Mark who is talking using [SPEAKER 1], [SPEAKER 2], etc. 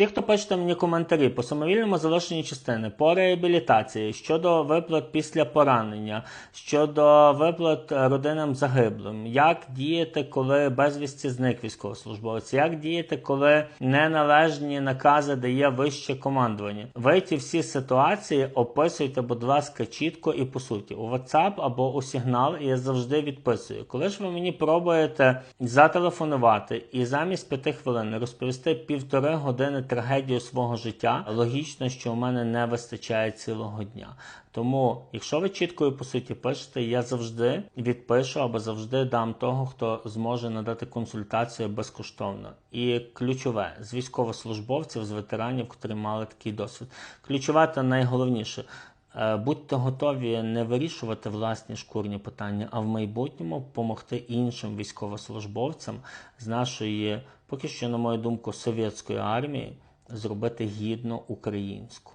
[SPEAKER 1] Ті, хто пишете мені коментарі по самовільному залишенню частини, по реабілітації, щодо виплат після поранення, щодо виплат е, родинам загиблим, як діяти, коли безвісті зник військовослужбовець, як діяти, коли неналежні накази дає вище командування. Ви ті всі ситуації описуйте, будь ласка, чітко і по суті. У WhatsApp або у сигнал я завжди відписую. Коли ж ви мені пробуєте зателефонувати і замість п'яти хвилин розповісти півтори години трагедію свого життя, логічно, що у мене не вистачає цілого дня. Тому, якщо ви чіткою по суті пишете, я завжди відпишу або завжди дам того, хто зможе надати консультацію безкоштовно. І ключове з військовослужбовців, з ветеранів, котрі мали такий досвід. Ключове та найголовніше. Е, Будьте готові не вирішувати власні шкурні питання, а в майбутньому допомогти іншим військовослужбовцям з нашої, поки що, на мою думку, совєтської армії зробити гідно українську.